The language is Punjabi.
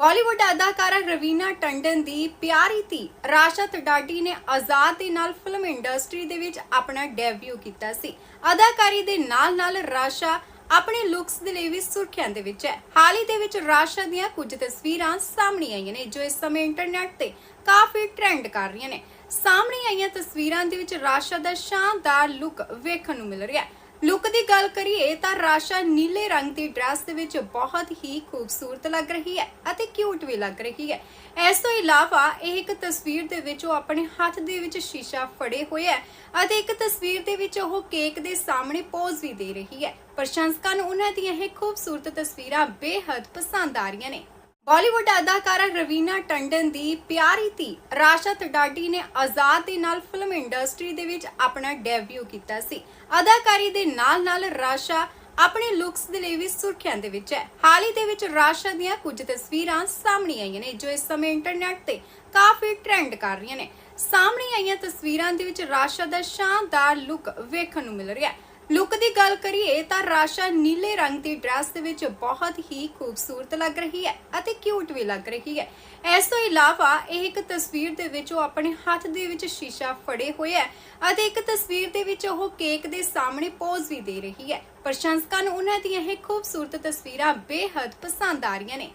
ਬਾਲੀਵੁੱਡ ਅਦਾਕਾਰਾ ਰਵੀਨਾ ਟੰਡਨ ਦੀ ਪਿਆਰੀ ਧੀ ਰਾਸ਼ਾ ਤਡਾਡੀ ਨੇ ਆਜ਼ਾਦ ਦੇ ਨਾਲ ਫਿਲਮ ਇੰਡਸਟਰੀ ਦੇ ਵਿੱਚ ਆਪਣਾ ਡੈਬਿਊ ਕੀਤਾ ਸੀ। ਅਦਾਕਾਰੀ ਦੇ ਨਾਲ-ਨਾਲ ਰਾਸ਼ਾ ਆਪਣੇ ਲੁੱਕਸ ਦੇ ਲਈ ਵੀ ਸੁਰਖੀਆਂ ਦੇ ਵਿੱਚ ਹੈ। ਹਾਲ ਹੀ ਦੇ ਵਿੱਚ ਰਾਸ਼ਾ ਦੀਆਂ ਕੁਝ ਤਸਵੀਰਾਂ ਸਾਹਮਣੇ ਆਈਆਂ ਨੇ, ਜੋ ਇਸ ਸਮੇਂ ਇੰਟਰਨੈਟ ਤੇ ਕਾਫੀ ਟ੍ਰੈਂਡ ਕਰ ਰਹੀਆਂ ਨੇ। ਸਾਹਮਣੇ ਆਈਆਂ ਤਸਵੀਰਾਂ ਦੇ ਵਿੱਚ ਰਾਸ਼ਾ ਦਾ ਸ਼ਾਨਦਾਰ ਲੁੱਕ ਵੇਖਣ ਨੂੰ ਮਿਲ ਰਿਹਾ ਹੈ। ਲੁੱਕ ਦੀ ਗੱਲ ਕਰੀਏ ਤਾਂ ਰਾਸ਼ਾ ਨੀਲੇ ਰੰਗ ਦੀ ਡਰੈਸ ਦੇ ਵਿੱਚ ਬਹੁਤ ਹੀ ਖੂਬਸੂਰਤ ਲੱਗ ਰਹੀ ਹੈ ਅਤੇ ਕਿਊਟ ਵੀ ਲੱਗ ਰਹੀ ਹੈ। ਇਸ ਤੋਂ ਇਲਾਵਾ ਇਹ ਇੱਕ ਤਸਵੀਰ ਦੇ ਵਿੱਚ ਉਹ ਆਪਣੇ ਹੱਥ ਦੇ ਵਿੱਚ ਸ਼ੀਸ਼ਾ ਫੜੇ ਹੋਏ ਹੈ ਅਤੇ ਇੱਕ ਤਸਵੀਰ ਦੇ ਵਿੱਚ ਉਹ ਕੇਕ ਦੇ ਸਾਹਮਣੇ ਪੋਜ਼ ਵੀ ਦੇ ਰਹੀ ਹੈ। ਪ੍ਰਸ਼ੰਸਕਾਂ ਨੂੰ ਉਹਨਾਂ ਦੀਆਂ ਇਹ ਖੂਬਸੂਰਤ ਤਸਵੀਰਾਂ ਬੇਹੱਦ ਪਸੰਦ ਆ ਰਹੀਆਂ ਨੇ। ਬਾਲੀਵੁੱਡ ਅਦਾਕਾਰਾ ਰਵੀਨਾ ਟੰਡਨ ਦੀ ਪਿਆਰੀ ਧੀ ਰਾਸ਼ਾ ਤਡਾਡੀ ਨੇ ਆਜ਼ਾਦ ਦੇ ਨਾਲ ਫਿਲਮ ਇੰਡਸਟਰੀ ਦੇ ਵਿੱਚ ਆਪਣਾ ਡੈਬਿਊ ਕੀਤਾ ਸੀ। ਅਦਾਕਾਰੀ ਦੇ ਨਾਲ-ਨਾਲ ਰਾਸ਼ਾ ਆਪਣੇ ਲੁੱਕਸ ਦੇ ਲਈ ਵੀ ਸੁਰਖੀਆਂ ਦੇ ਵਿੱਚ ਹੈ। ਹਾਲ ਹੀ ਦੇ ਵਿੱਚ ਰਾਸ਼ਾ ਦੀਆਂ ਕੁਝ ਤਸਵੀਰਾਂ ਸਾਹਮਣੇ ਆਈਆਂ ਨੇ, ਜੋ ਇਸ ਸਮੇਂ ਇੰਟਰਨੈਟ ਤੇ ਕਾਫੀ ਟ੍ਰੈਂਡ ਕਰ ਰਹੀਆਂ ਨੇ। ਸਾਹਮਣੇ ਆਈਆਂ ਤਸਵੀਰਾਂ ਦੇ ਵਿੱਚ ਰਾਸ਼ਾ ਦਾ ਸ਼ਾਨਦਾਰ ਲੁੱਕ ਵੇਖਣ ਨੂੰ ਮਿਲ ਰਿਹਾ ਹੈ। ਲੁੱਕ ਦੀ ਗੱਲ ਕਰੀਏ ਤਾਂ ਰਾਸ਼ਾ ਨੀਲੇ ਰੰਗ ਦੀ ਡਰੈਸ ਦੇ ਵਿੱਚ ਬਹੁਤ ਹੀ ਖੂਬਸੂਰਤ ਲੱਗ ਰਹੀ ਹੈ ਅਤੇ ਕਿਊਟ ਵੀ ਲੱਗ ਰਹੀ ਹੈ। ਇਸ ਤੋਂ ਇਲਾਵਾ ਇਹ ਇੱਕ ਤਸਵੀਰ ਦੇ ਵਿੱਚ ਉਹ ਆਪਣੇ ਹੱਥ ਦੇ ਵਿੱਚ ਸ਼ੀਸ਼ਾ ਫੜੇ ਹੋਏ ਹੈ ਅਤੇ ਇੱਕ ਤਸਵੀਰ ਦੇ ਵਿੱਚ ਉਹ ਕੇਕ ਦੇ ਸਾਹਮਣੇ ਪੋਜ਼ ਵੀ ਦੇ ਰਹੀ ਹੈ। ਪ੍ਰਸ਼ੰਸਕਾਂ ਨੂੰ ਉਹਨਾਂ ਦੀਆਂ ਇਹ ਖੂਬਸੂਰਤ ਤਸਵੀਰਾਂ ਬੇਹੱਦ ਪਸੰਦ ਆ ਰਹੀਆਂ ਨੇ।